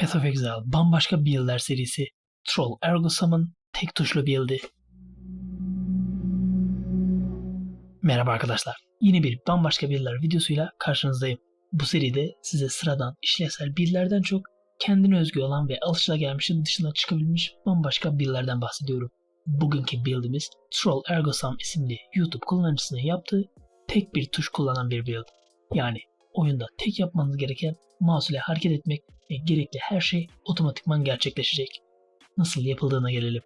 Path of Exile bambaşka build'ler serisi. Troll Ergo Summon tek tuşlu build'i. Merhaba arkadaşlar. Yeni bir bambaşka build'ler videosuyla karşınızdayım. Bu seride size sıradan işlevsel build'lerden çok kendine özgü olan ve alışılagelmişin dışına çıkabilmiş bambaşka build'lerden bahsediyorum. Bugünkü build'imiz Troll Ergo Summon isimli YouTube kullanıcısının yaptığı tek bir tuş kullanan bir build. Yani oyunda tek yapmanız gereken mouse ile hareket etmek ve gerekli her şey otomatikman gerçekleşecek. Nasıl yapıldığına gelelim.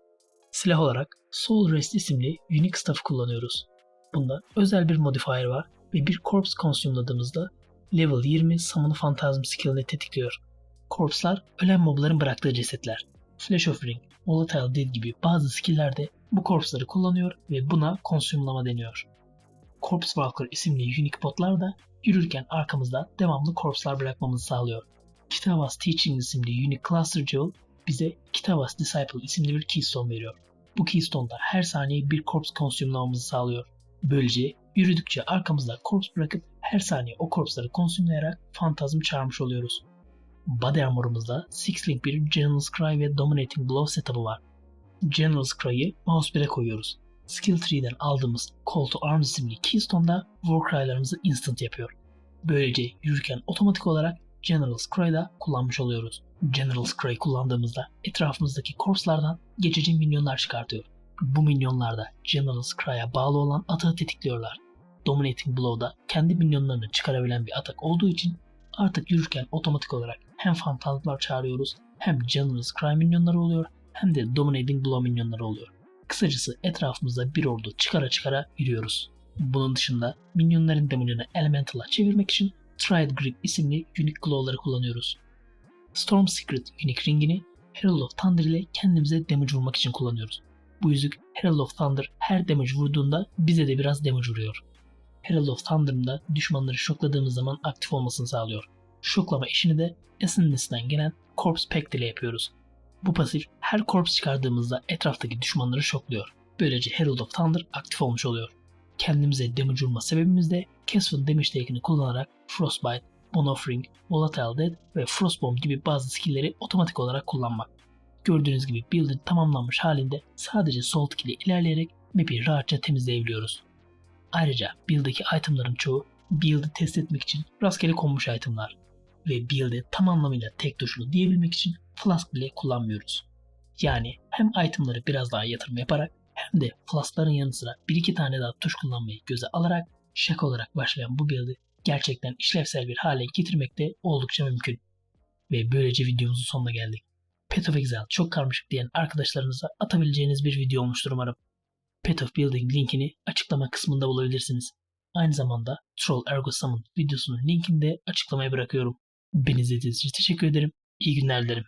Silah olarak Soul Rest isimli Unique Staff kullanıyoruz. Bunda özel bir modifier var ve bir Corpse consume'ladığımızda level 20 Summon Phantasm skillini tetikliyor. Corpse'lar ölen mobların bıraktığı cesetler. Flash of Ring, Volatile Dead gibi bazı skill'lerde bu corpse'ları kullanıyor ve buna consume'lama deniyor. Corpse Walker isimli unique botlar da yürürken arkamızda devamlı corpse'lar bırakmamızı sağlıyor. Kitavas Teaching isimli unique cluster jewel bize Kitavas Disciple isimli bir keystone veriyor. Bu keystone'da her saniye bir corpse consume'lamamızı sağlıyor. Böylece yürüdükçe arkamızda corpse bırakıp her saniye o corpse'ları consumelayarak fantazm çağırmış oluyoruz. Body Armor'ımızda Six Link bir General Scry ve Dominating Blow setup'ı var. General Scry'ı mouse 1'e koyuyoruz. Skill Tree'den aldığımız Call to Arms isimli Keystone'da Warcry'larımızı instant yapıyor. Böylece yürürken otomatik olarak General Scry'da kullanmış oluyoruz. General Scry kullandığımızda etrafımızdaki corpse'lardan geçici minyonlar çıkartıyor. Bu minyonlar da General Scry'a bağlı olan atağı tetikliyorlar. Dominating Blow'da kendi minyonlarını çıkarabilen bir atak olduğu için artık yürürken otomatik olarak hem fantazmlar çağırıyoruz hem General Scry minyonları oluyor hem de Dominating Blow minyonları oluyor. Kısacası etrafımızda bir ordu çıkara çıkara yürüyoruz. Bunun dışında minyonların damage'ını Elemental'a çevirmek için Triad Grip isimli Unique Glow'ları kullanıyoruz. Storm Secret Unique Ring'ini Herald of Thunder ile kendimize damage vurmak için kullanıyoruz. Bu yüzük Herald of Thunder her damage vurduğunda bize de biraz damage vuruyor. Herald of Thunder'ın da düşmanları şokladığımız zaman aktif olmasını sağlıyor. Şoklama işini de Essence'den gelen Corpse Pact ile yapıyoruz. Bu pasif her corpse çıkardığımızda etraftaki düşmanları şokluyor. Böylece Herald of Thunder aktif olmuş oluyor. Kendimize damage vurma sebebimiz de Castle Damage Take'ini kullanarak Frostbite, Bone Offering, Volatile Dead ve Frostbomb gibi bazı skill'leri otomatik olarak kullanmak. Gördüğünüz gibi build'in tamamlanmış halinde sadece sol tık ile ilerleyerek map'i rahatça temizleyebiliyoruz. Ayrıca build'deki itemların çoğu build'i test etmek için rastgele konmuş itemlar ve build'i tam anlamıyla tek tuşlu diyebilmek için flask bile kullanmıyoruz. Yani hem itemları biraz daha yatırım yaparak hem de flaskların yanı sıra bir iki tane daha tuş kullanmayı göze alarak şaka olarak başlayan bu build'i gerçekten işlevsel bir hale getirmek de oldukça mümkün. Ve böylece videomuzun sonuna geldik. Path of Exile çok karmaşık diyen arkadaşlarınıza atabileceğiniz bir video olmuştur umarım. Path of Building linkini açıklama kısmında bulabilirsiniz. Aynı zamanda Troll Ergo Summon videosunun linkini de açıklamaya bırakıyorum. Beni izlediğiniz için teşekkür ederim. İyi günler dilerim.